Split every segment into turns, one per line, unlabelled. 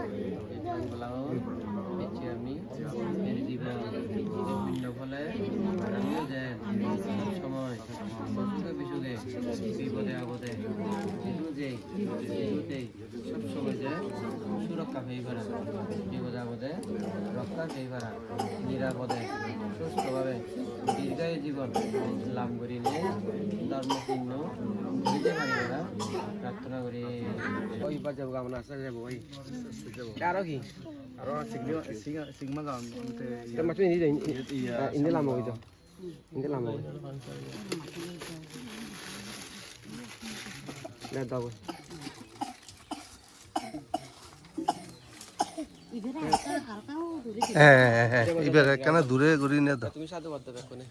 বাংলা নিচে আমি জীবন বিভিন্ন ফলে আমিও যাই সময় সুখে বিসুখে বিপদে আপদে যেই যেই সব সময় যে সুরক্ষা পেয়ে পারা বিপদে আপদে রক্ষা পেয়ে পারা নিরাপদে সুস্থভাবে দীর্ঘায় জীবন লাভ করি নিয়ে ধর্মপূর্ণ দিতে পারি প্রার্থনা করি। ওই বা
যাব আমরা আসা যাব ওই আরও কি?
আরও সিগমা সিগমা সিগমা গাম তে
Tema tu ini dah ini ini lama itu. Ini lama. Dah tahu.
হ্যাঁ হ্যাঁ হ্যাঁ এবার কেন দূরে করি না তুমি সাথে
করতে পারবে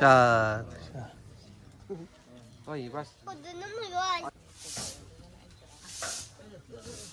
সাত।
ওই বাস।
Ugh.